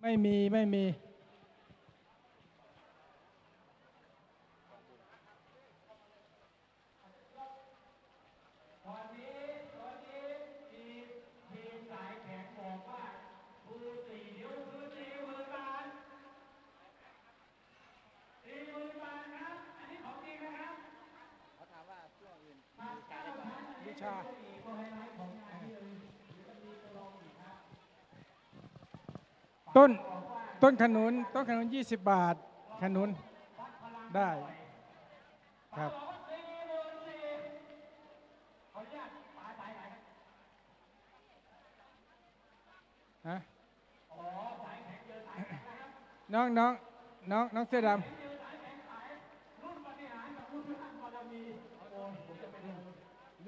ไม่มีไม่มี เขาถามว่าช่วงอื่นมีการได้บ้าง วิชา ต้นต้นขนุนต้นขนุน 20 บาท ขนุนได้ครับฮะน้องน้องน้องน้องเสื้อดำ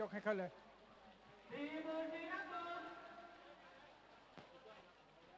ยกให้เขาเลย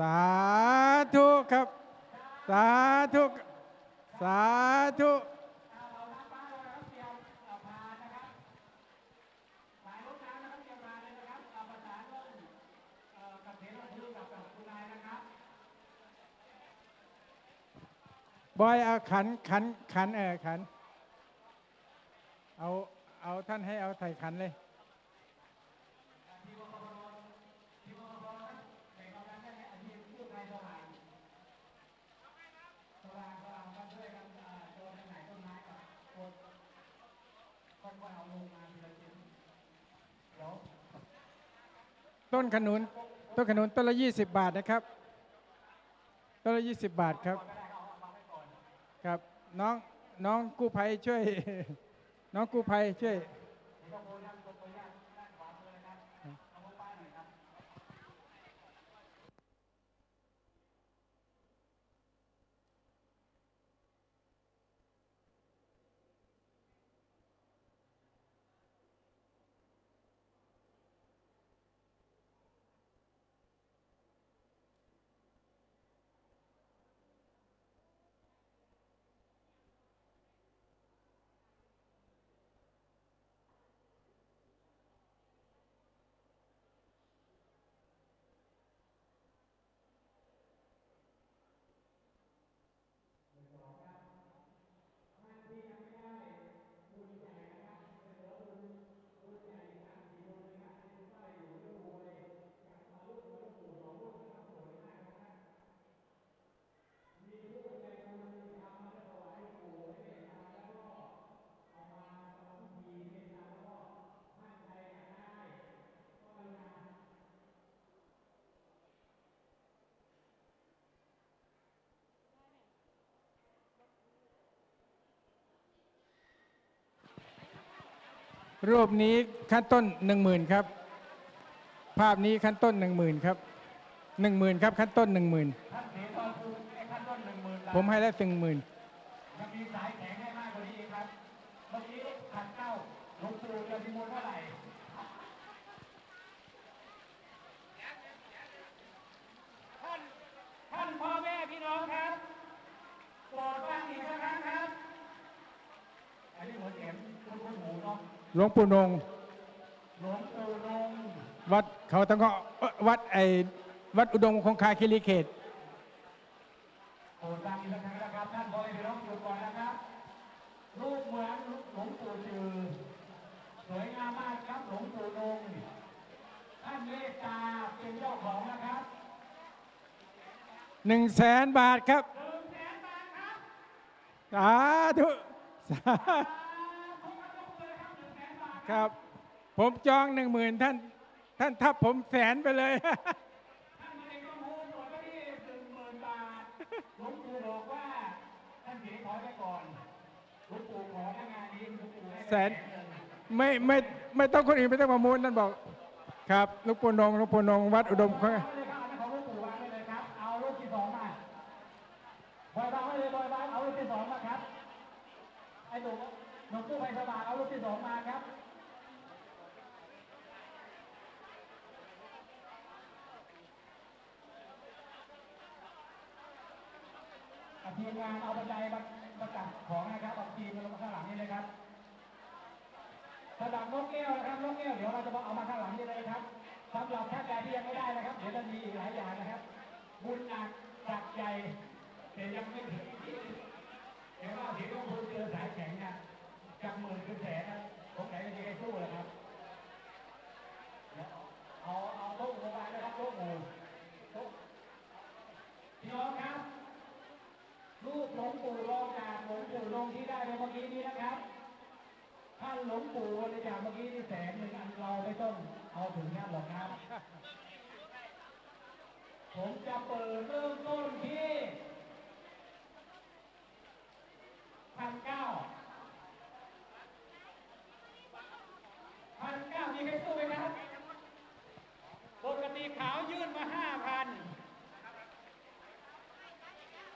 สาธุครับ สาธุสาธุบอยเอาขันขันขันเออขัน เอาเอาท่านให้เอาไถ่ขันเลย ต้นขนุนต้นขนุนต้นละยี่สิบบาทนะครับ ต้นละยี่สิบบาทครับ ครับ น้องน้องกู้ภัยช่วย น้องกู้ภัยช่วย รูปนี้ขั้นต้นหนึ่งหมื่นครับ ภาพนี้ขั้นต้นหนึ่งหมื่นครับหนึ่งหมื่นครับขั้นต้นหนึ่งหมื่นผมให้แล้วถึงหมื่นมีสายแข็งให้มากกว่านี้ครับเมื่อกี้ขัดเก้าลงปู่จะมีมูลเท่าไหร่ท่านท่านพ่อแม่พี่น้องครับโปรดฟังอีกสักครั้งครับอันนี้หมือนเห็นคุณคุณหมูเนาะ หลวงปู่นงหลวงปู่นงวัดเขาตั้งก็เอ่อวัดไอวัดอุดมคงคาคิริเขตโปรดฟังอีกสักครั้งนะครับท่านพ่อแม่พี่น้องหยุดก่อนนะครับรูปเหมือนหลวงปู่จือสวยงามมากครับหลวงปู่นงท่านเมตตาเป็นเจ้าของนะครับหนึ่งแสนบาทครับสาธุสา ครับ ผมจองหนึ่งหมื่นท่าน ท่านทับผมแสนไปเลย ท่านเองก็มูลหมดก็ที่หนึ่งหมื่นบาทหลวงปู่บอกว่า ท่านเสียขอไว้ก่อนหลวงปู่ขอให้งานนี้หลวงปู่ให้แสน ไม่ไม่ไม่ต้องคนอื่นไม่ต้องประมูลท่านบอก ครับหลูกปูนงหลูกปูนงวัดอุดมคงเอาเลยครับเอาของหลวงปู่วางไว้เลยครับ เอารูป ไอ้หนุ่มหนุ่มกู้ภัยสว่างเอาลูกที่สองมาครับ อะทีมงาน เอาบันไดมามาจับของนะครับเอาทีมมาลงมาข้างหลังนี่เลยครับสำหรับนกแก้วนะครับนกแก้วเดี๋ยวเราจะมาเอามาข้างหลังนี่เลยครับสำหรับท่านใดที่ยังไม่ได้นะครับ เดี๋ยวจะมีอีกหลายอย่างนะครับ บุญหนักจักใหญ่แต่ยังไม่ถึงเดี๋ยวว่าเสียงของคุณเจอสายแข็งนี่ยจากหมื่นถึงแสนนะผมไหนจะมีใครสู้เลยครับเอาเอาโต๊ะหมู่มานะครับโต๊ะหมู่โต๊ะพี่น้องครับ รูปหลวงปู่รองจากหลวงปู่ลงที่ได้เมื่อกี้นี้นะครับ ท่านหลวงปู่บริจาคเมื่อกี้นี่แสนหนึ่งอันเราไม่ต้องเอาถึงนั้นหรอกครับ ผมจะเปิดเริ่มต้นที่พันเก้าพันเก้ามีใครสู้ไหมครับปกติขาวยื่นมาห้าพัน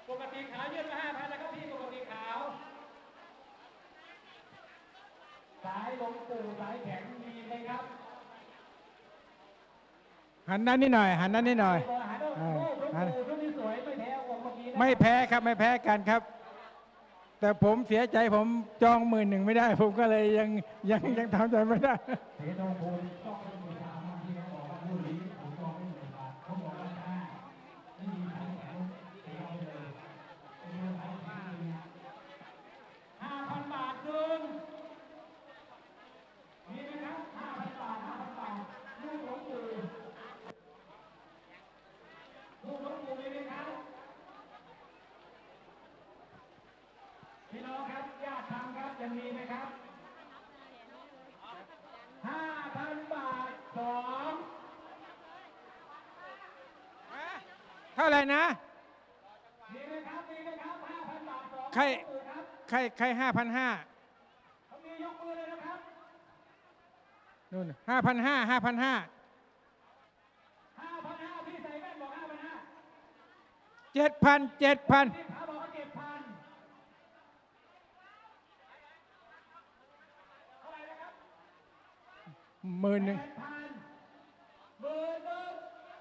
ปกติขาวยื่นมาห้าพันนะครับพี่ปกติขาวสายหลวงปู่สายแข็งมีไหมครับหันด้านนี้หน่อย หันด้านนี้หน่อยหาดูอ่ารูปหลวงปู่ชุดนี้สวยไม่แพ้องค์เมื่อกี้นะไม่แพ้ครับไม่แพ้กันครับ แต่ผมเสียใจผมจองหมื่นหนึ่งไม่ได้ ผมก็เลยยังยังยังทำใจไม่ได้เสียดงพูนต้องเป็นมือสามบางทีเขาบอกว่ารุ่นนี้ผมจองไม่หมื่นบาทเขาบอกว่าห้าไม่มีทางแข็งเสียเอาไปเลยเป็นเรื่องของที่ดีนะห้าพันบาทหนึ่งมีไหมครับห้าพันบาทห้าพันบาทลูกหลวงปู่ลูกหลวงปู่มีไหมครับ พี่น้องครับญาติทำครับยังมีไหมครับห้าพันบาทสอง เท่าไหร่นะมีไหมครับมีไหมครับห้าพันบาทสองใครยกมือครับใครใครห้าพันห้าเขามียกมือเลยนะครับนู่นห้าพันห้าห้าพันห้าห้าพันห้าพี่ใส่แว่นบอกห้าพันห้าเจ็ดพันเจ็ดพันพี่ขาบอกว่าเจ็ดพันเท่าไหร่นะครับหมื่นหนึ่ง แปดพันหมื่นหนึ่ง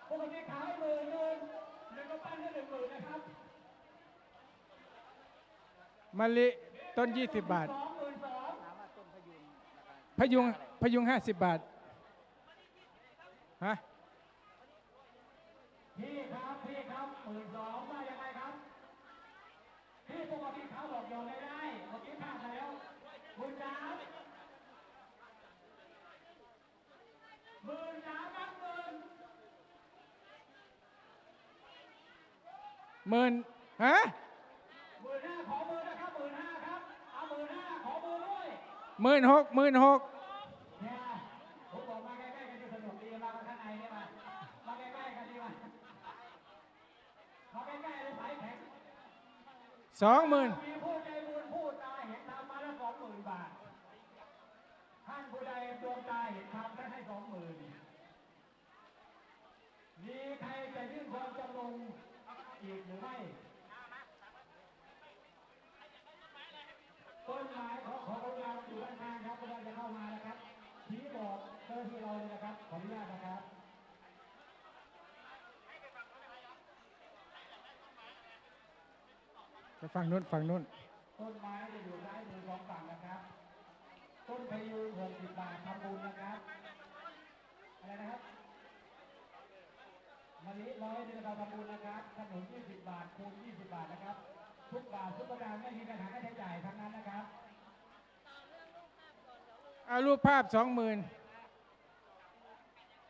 ปกติขายหมื่นหนึ่งหนึ่งก็ปั้นได้หนึ่งหมื่นนะครับ มะลิต้นยี่สิบบาทสองหมื่นสองถามว่าต้นพยุงราคาพยุงพยุงห้าสิบบาทฮะพี่ครับพี่ครับหมื่นสองมายังไงครับพี่ปกติเขาบอกยอมไม่ได้เมื่อกี้พลาดแล้วหมื่นสามหมื่นสามครับหมื่นหมื่นฮะ หมื่นห้าขอมือนะครับหมื่นห้าครับ เอาหมื่นห้าขอมือด้วย หมื่นหกหมื่นหกเนี่ยผมบอกมาใกล้ๆกันจะสนุกดีมาข้างในเนี่ยมามาใกล้ๆกันดีมามาใกล้ๆเลยสายแข็งสองหมื่นมีผู้ใจบุญผู้ตาเห็นทำมาแล้วสองหมื่นบาท ท่านผู้ใดดวงตาเห็นทำท่านให้สองหมื่นมีใครจะยื่นความจำนงอีกหรือไม่ ต้นไม้ขอขออนุญาตอยู่ด้านข้างครับกำลังจะเข้ามานะครับชี้บอกเจ้าหน้าที่เราเลยนะครับ ขออนุญาตนะครับไปฝั่งนู้นฝั่งนู้นต้นไม้จะอยู่ซ้ายมือสองฝั่งนะครับ ต้นพยุงหกสิบบาททำบุญนะครับ อะไรนะครับมะลิร้อยเดือนเราทำบุญนะครับ ขนมยี่สิบบาทคูณยี่สิบบาทนะครับ ทุกบาททุกสตางค์ไม่มีปัญหาค่าใช้จ่ายทั้งนั้นนะครับเอารูปภาพสองหมื่น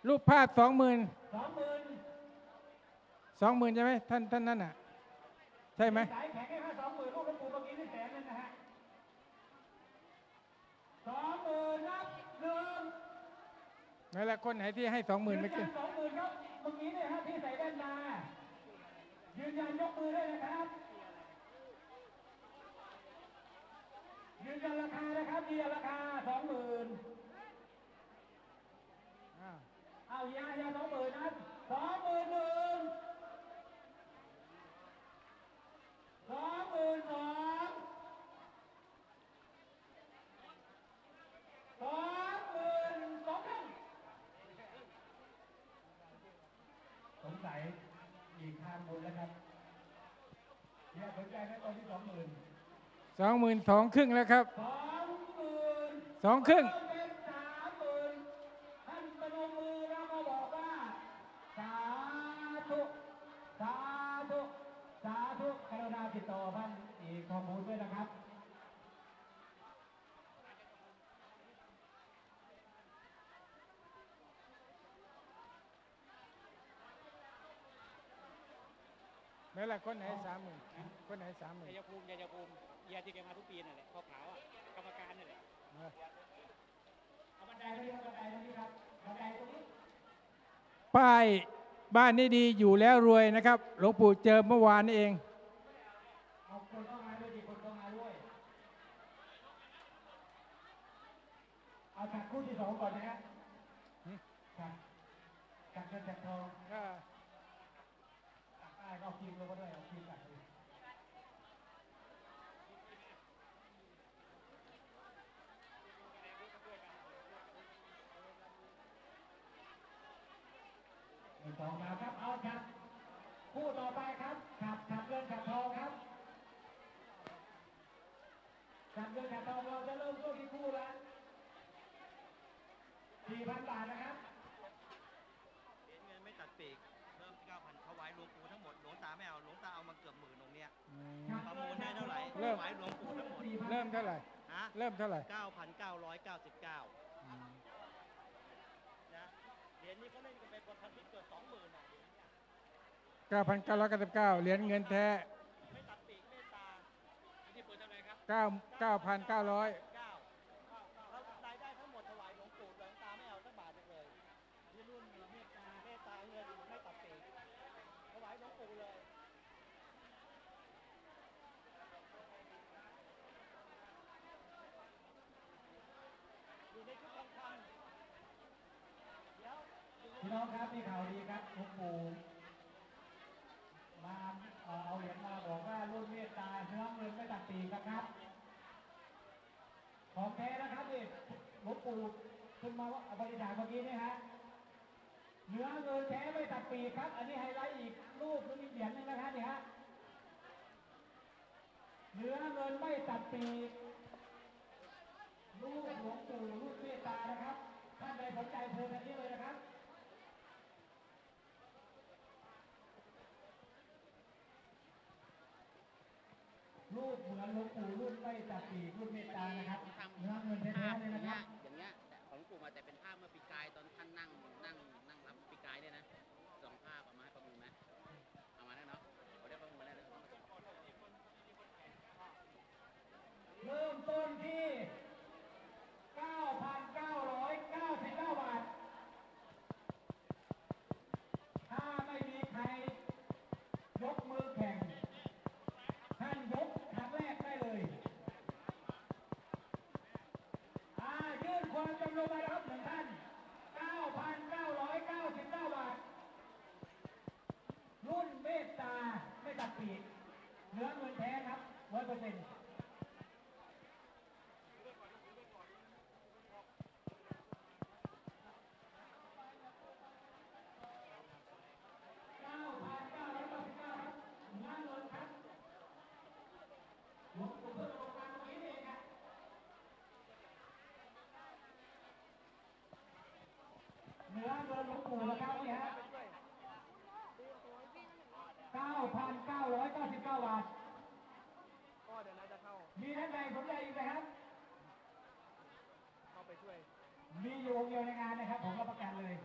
รูปภาพสองหมื่นสองหมื่นสองหมื่นใช่ไหมท่านท่านนั่นอะ ใช่ไหมสายแข็งให้มาสองหมื่นลูกหลวงปู่เมื่อกี้นี่แสนนึงนะฮะสองหมื่นนับหนึ่งนั่นแหละคนไหนที่ให้สองหมื่นยืไม่นเกิยันนสองหมื่นครับเมื่อกี้เนี่ยฮะที่ใส่แว่นตายืนยันยกมือด้วยนะครับยืนยันราคานะครับยืนยันราคาสองหมื่น อ้าว เอาเฮียเฮียสองหมื่นนะสองหมื่นหนึ่งสองหมื่นสอง สองหมื่นสองครึ่งแล้วครับสองหมื่นสองครึ่ง เป็นสามหมื่นท่านประนมมือแล้วก็บอกว่า สาธุสาธุสาธุกรุณาติดต่อท่านอีกข้อมูลด้วยนะครับ ไม่ละคนไหนสามหมื่น คนไหนสามหมื่นชัยภูมิชัยภูมิเยียที่แกมาทุกปีนั่นแหละขาวๆอะกรรมการนั่นแหละเอาบันไดตรงนี้บันไดตรงนี้ครับบันไดตรงนี้ป้ายบ้านนี้ดีอยู่แล้วรวยนะครับหลวงปู่เจอเมื่อวานนี่เองเอาคนเข้ามาด้วยดิคนเข้ามาด้วยเอาจากคู่ที่สองก่อนนะฮะหืมจากจากเงินจากทอง ก็ จากป้ายก็เอาฟิล์มลงมาด้วยเอาฟิล์มจากเลย หนึ่งสองสามครับเอาครับ คู่ต่อไปครับขับขับเงินขับทองครับขับเงินขับทองเราจะเริ่มต้นที่คู่ละสี่พันบาทนะครับเหรียญเงินไม่ตัดปีกเพิ่ม9,000ถวายหลวงปู่ทั้งหมดหลวงตาไม่เอาหลวงตาเอามาเกือบหมื่นองค์เนี้ยอืมประมูลได้เท่าไหร่เริ่ถมวายหลวงปู่ทั้งหมดเริ่มเท่าไหร่ฮะเริ่มเท่าไหร่9,999อืมนะเหรีย ญนี้เขาเล่นกันไปประพันธ์ที่เกิด20,000อะ9,999เหรียญเงินแท้ไม่ตัดปีกเมตตาอันนี้เปิดเท่าไหร่ครับ9 9,900 9แล้วรายได้ทั้งหมดถวายหลวงปู่หลวงตาไม่เอาสักบาทหนึ่งเลยอันนี้รุ่นเมตตาเมตตาเงินไม่ตัดปีกถวายหลวงปู่เลย อยู่ในชุดทองคำเดี๋ยว พี่น้องครับมีข่าวดีครับหลวงปู่มาเอ่อเอาเหรียญมาบอกว่ารุ่นเมตตาเนื้อเงินไม่ตัดปีกนะครับ ของแท้นะครับนี่ หลวงปู่ขึ้นมาว่าบริจาคเมื่อกี้นี่ฮะเนื้อเงินแท้ไม่ตัดปีครับ อันนี้ไฮไลท์อีกรูปนึงอีกเหรียญนึงนะครับนี่ฮะเนื้อเงินไม่ตัดปีรูปหลวงปู่รูปเมตตานะครับท่านใดสนใจเชิญอันนี้เลยนะครับรูปเหมือนหลวงปู่รุ่นไม่ตัดปีรุ่นเมตตานะครับ อเงินแท้ๆเลยนะครับ อย่างเงี้ย เนื้อเงินหลวงปู่นะครับนี่ฮะ9,999 บาทก็เดี๋ยวน่าจะเข้า มีท่านใดสนใจอีกไหมครับ เข้าไปช่วย มีอยู่องค์เดียวในงานนะครับ ผมรับประกันเลย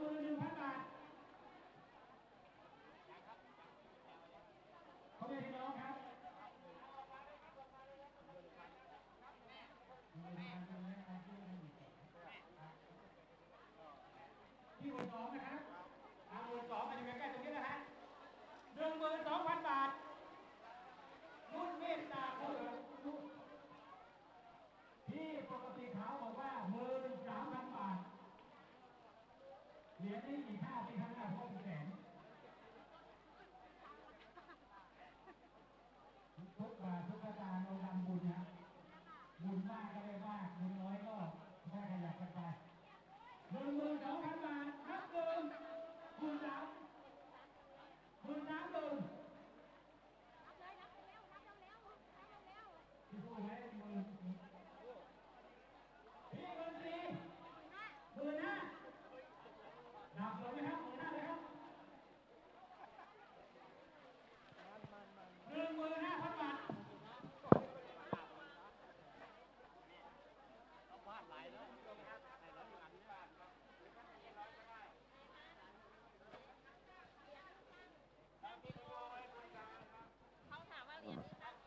มือหนึ่งพันบาทเขาเป็นพี่น้องครับที่คนน้องนะครับ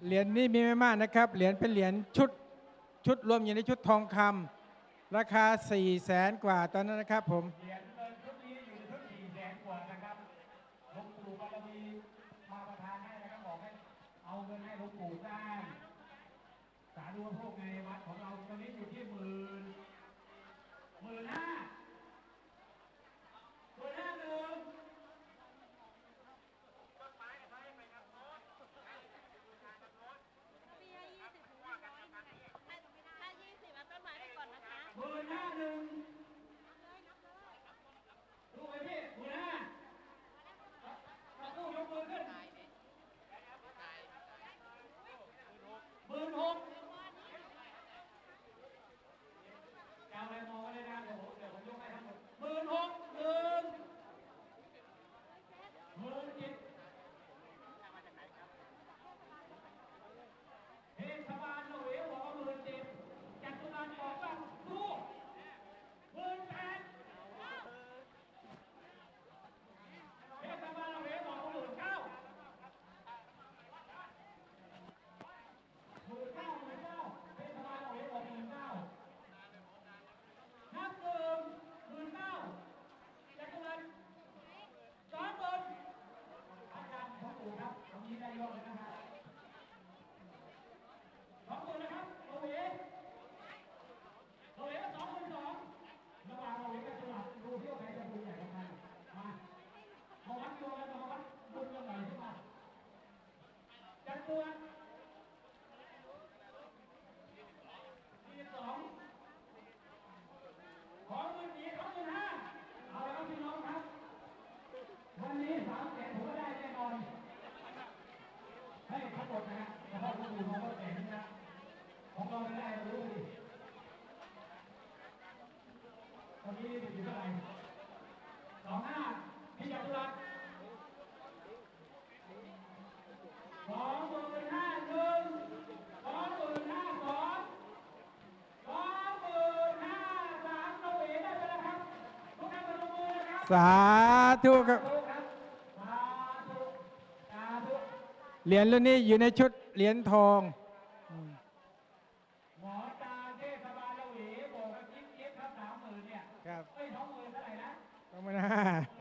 เหรียญนี้มีไม่มากนะครับ เหรียญเป็นเหรียญชุดชุดรวมอยู่ในชุดทองคำ ราคา4ี่แสนกว่าตอนนั้นนะครับผมเกินชุดนี้อยู่ในชุดสี่แสนกว่านะครับลวงปู่บารมีมาประทานให้นะครับบอกให้เอาเงินให้หลวงปู่สร้างสาธุพระ สาธุครับเหรียญรุ่นนี้อยู่ในชุดเหรียญทองหมอตาเทศบาลละหวีบอกว่าคิดเก็บครับสามหมื่นเนี่ยไม่สองหมื่นเท่าไหร่นะสองมื่นห้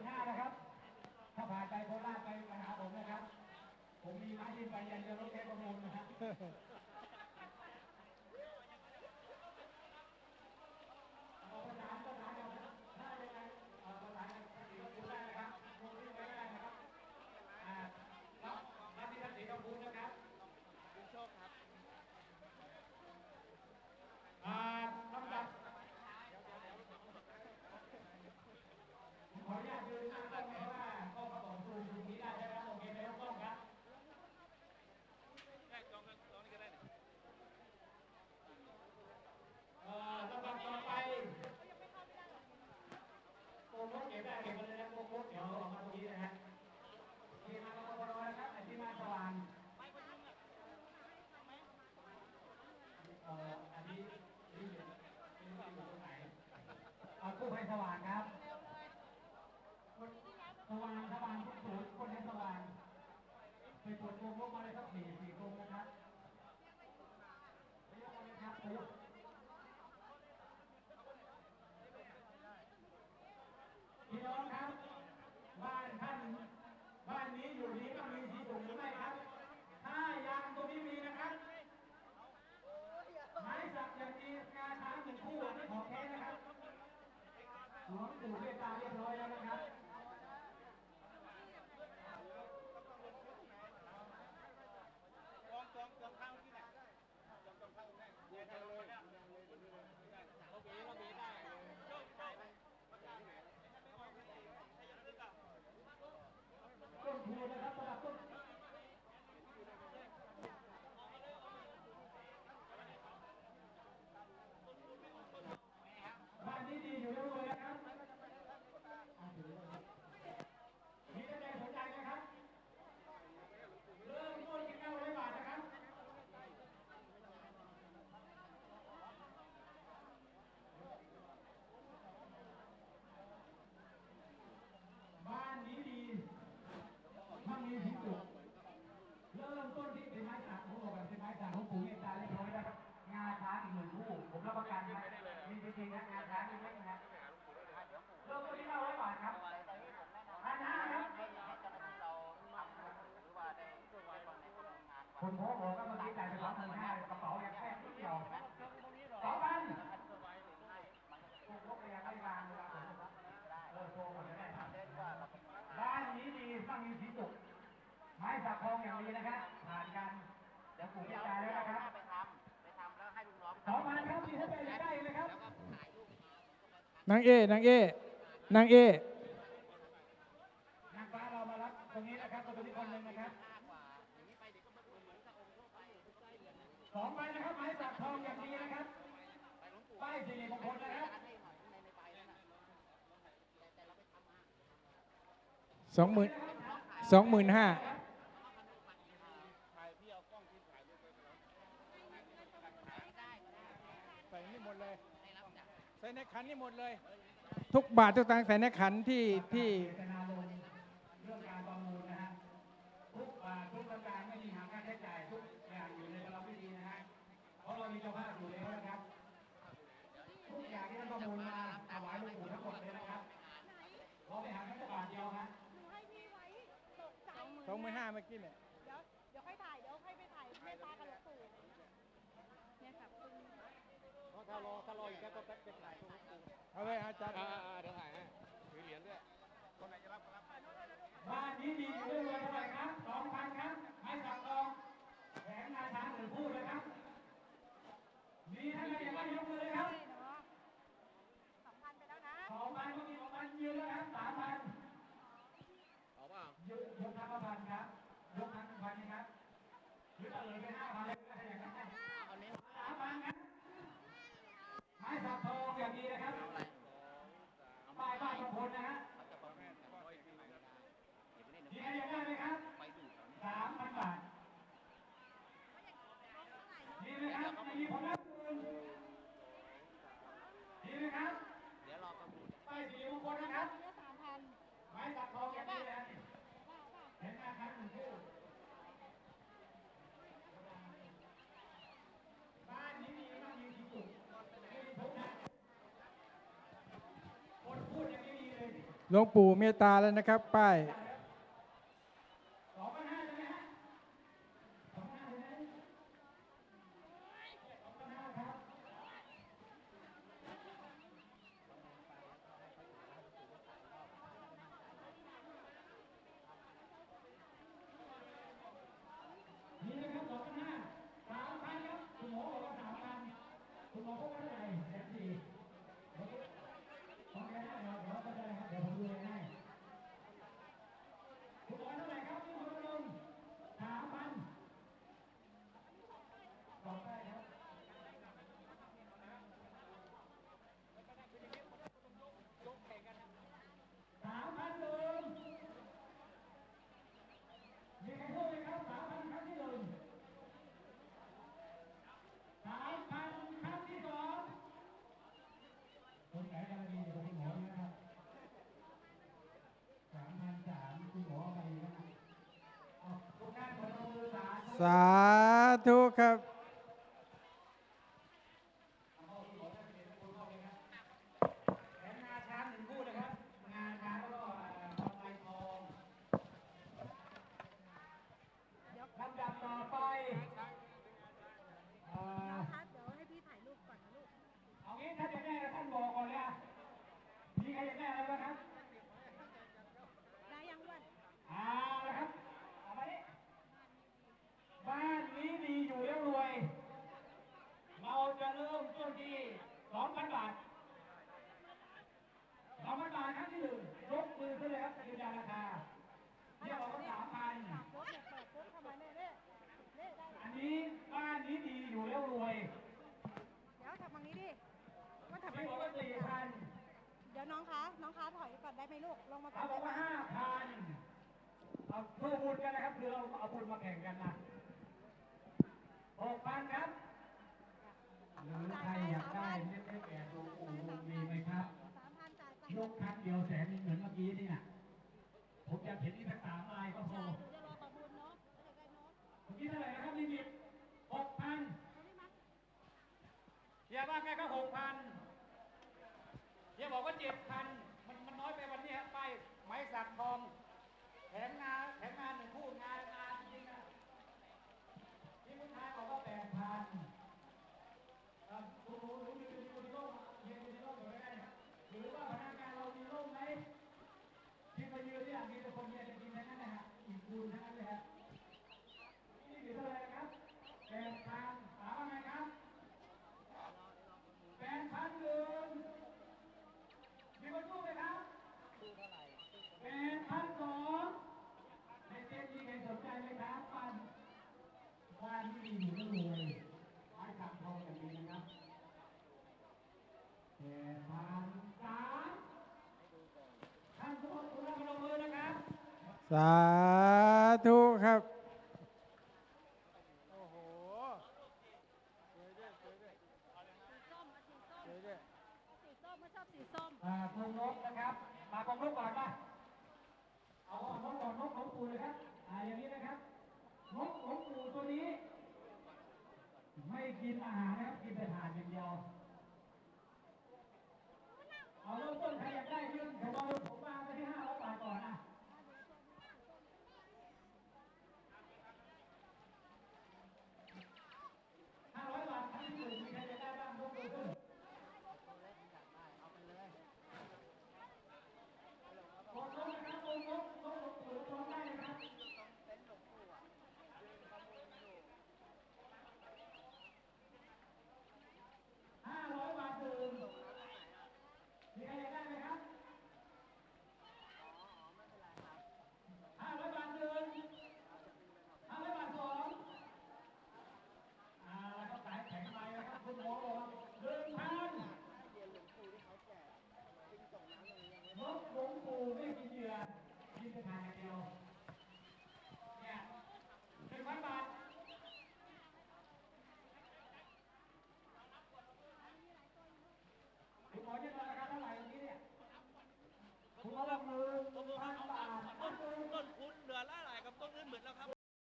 คนโพสต์บอกว่าเมื่อกี้จ่ายไปสองพันห้ากระเป๋ายังแค่นิดเดียวสองพันพวกไปยังไม่วางเวลาผมเออโทรก่อนจะได้ครับบ้านนี้ดีต้องมีสีสุกไม้สักทองอย่างดีนะครับผ่านกันเดี๋ยวปู่จะจ่ายแล้วนะครับไปทำไปทำแล้วให้ลุงน้องสองพันครับมีท่ใดอยากได้เลยครับนางเอนางเอนางเอ นางฟ้าเรามารับตรงนี้นะครับตัวนี้คนหนึ่งนะครับสองใบนะครับไม้สักทองอย่างดีนะครับป้ายสิริมงคลนะครับ สองหมื่นสองหมื่นห้าใส่นี่หมดเลยใส่ในขันนี่หมดเลย ทุกบาททุกตังค์ใส่ในขันที่ที่เจตนาลงเรื่องการประมูลนะฮะทุกบาททุกสตางค์ไม่มีหักค่าใช้จ่ายทุกอย่างอยู่ในกรรมวิธีนะฮะเพราะเรามีเจ้าภาพอยู่แล้วนะครับทุกอย่างที่ท่านประมูลมา งหมื่นห้าเมื่อกี้เนี่ยเดี๋ยวเดี๋ยวค่อยถ่ายเดี๋ยวค่อยไปถ่ายเมตตากับหลวงปู่เนี่ยค่ะคุณถ้ารอถ้ารออีกแค่ก็เป็นถ่ายตรงนี้เอาเลยอาจารย์อ่าเดี๋ยวถ่ายให้ถือเหรียญด้วยบ้านนี้ดีอยู่ด้วยเท่าไหร่ครับสองพันครับไม้สักทองแผงงาช้างหรือพูดเลยครับมีท่านใดอยากได้ยกมือเลยครับเนาะสองพันไปแล้วนะสองพันก็มีสองพันยืนแล้วครับสามพัน เอาเปล่าย กยกทั้งพันครับ ยกทั้งพันนะครับหรือเอาเลยไปห้าพันเลยก็ได้อย่างนั้น เอาเน้น สามพันครับไม้สักทองอย่างดีนะครับป้ายบ้านมงคลนะฮะ เขาจะประมูลกันร้อยปีไม่ได้อย่าไปเล่น มีใครอยากได้ไหมครับ ไปดูแถวนี้ สามพันบาทมีไหมครับไม่มีผมรับคืนมีไหมครับ เดี๋ยวรอประมูล ป้ายสีมงคลนะครับ เนี่ยสามพัน ไม้สักทองอย่างดีเลยเห็นไหมครับหนึ่งคู่บ้านนี้มีต้องมีที่สุดไม่มีทุกข์นะคนพูดอย่างนี้ดีเลย หลวงปู่เมตตาแล้วนะครับ ป้าย สองพันห้าใช่ไหมฮะสองพันห้าใช่ไหมสองพันห้าครับ นี่นะครับสองพันห้าสามพันครับคุณหมอบอกว่าสามพันคุณหมอพูดว่าเท่าไหร่แสนสี่เดี๋ยวของแกได้เดี๋ยวเดี๋ยวก็ได้ครับเดี๋ยวผมดูให้คุณหมอเท่าไหร่ครับคุณหมอลงสามพันตอบได้ครับสามพันหนึ่งมีใครพูดไหมครับสามพันครั้งที่หนึ่ง สามพันครั้งที่สองคนไหนกำลังดีอยู่กับคุณหมอนะครับสามพันสามคุณหมอไปนะครับเอาทุกท่านขอตบมือ สาธุครับ แขนงาช้างหนึ่งคู่นะครับ งาช้างแล้วก็เอ่อทองใบทองลำดับต่อไปเอ่อ คะเดี๋ยวให้พี่ถ่ายรูปก่อนนะลูก เอางี้ถ้าจะแม่ท่านบอกก่อนเลยอะมีใคร แล้วน้องคะ น้องคะถอยก่อนได้ไหมลูก ลงมาก่อ เขา น บอ ได้ ก ไหม ว่าห้าพันเอา สู้บุญกันนะครับคือเราเอาบุญมาแข่งกันนะหกพันครับหรือใครอยากได้เล็กๆแก่ตัวปู่มีไหมครับยกครั้งเดียวแสนนึงเหมือนเมื่อกี้นี่นะผมอยากเห็นอีกสักสามลายก็พอหนูจะรอประมูลเนาะแล้วเดี๋ยวได้เนาะเมื่อกี้เท่าไหร่นะครับลิมิตหกพันเฮียว่าไงก็หกพันเฮียบอกว่าเจ็ดพันมันมันน้อยไปวันนี้ฮะป้ายไม้สักทองแผงงานานหนึ่งคู่งานงานจริงๆนะที่ผู้ชายบอกว่าแปดพันครับคุณรู้รู้มีมีคนร่มเฮียมีร่มอยู่ได้ครับหรือว่าพนักงานเรามีร่มไหมที่มายืนเนี่ยมีแต่คนเฮียจริงๆทั้งนั้นนะฮะอีกคูณทั้งนั้นเลยฮะ นี่คือเท่าไหร่ครับแปดพันถามว่าไงครับแปดพันหนึ่งมีคนสู้ไหมครับแปดพันสองในเต้นมีใครสนใจ ไหมครับปันบ้านที่มีอยู่นั่นเลยไม้สักทองอย่างนี้นะครับแปดพันสามท่านผู้ชมลงมือนะครับ สาธุครับสีส้มมาสีส้มสีส้มไม่ชอบสีส้มอ่ากรงนกนะครับ มากรงนกก่อนป่ะเอาเอานกก่อนนกของปู่เลยครับ อย่างนี้นะครับนกของปู่ตัวนี้ ไม่กินอาหารนะครับ กินแต่ถ่านอย่างเดียว เอาเริ่มต้นใครอยากได้ยื่นผมอาผม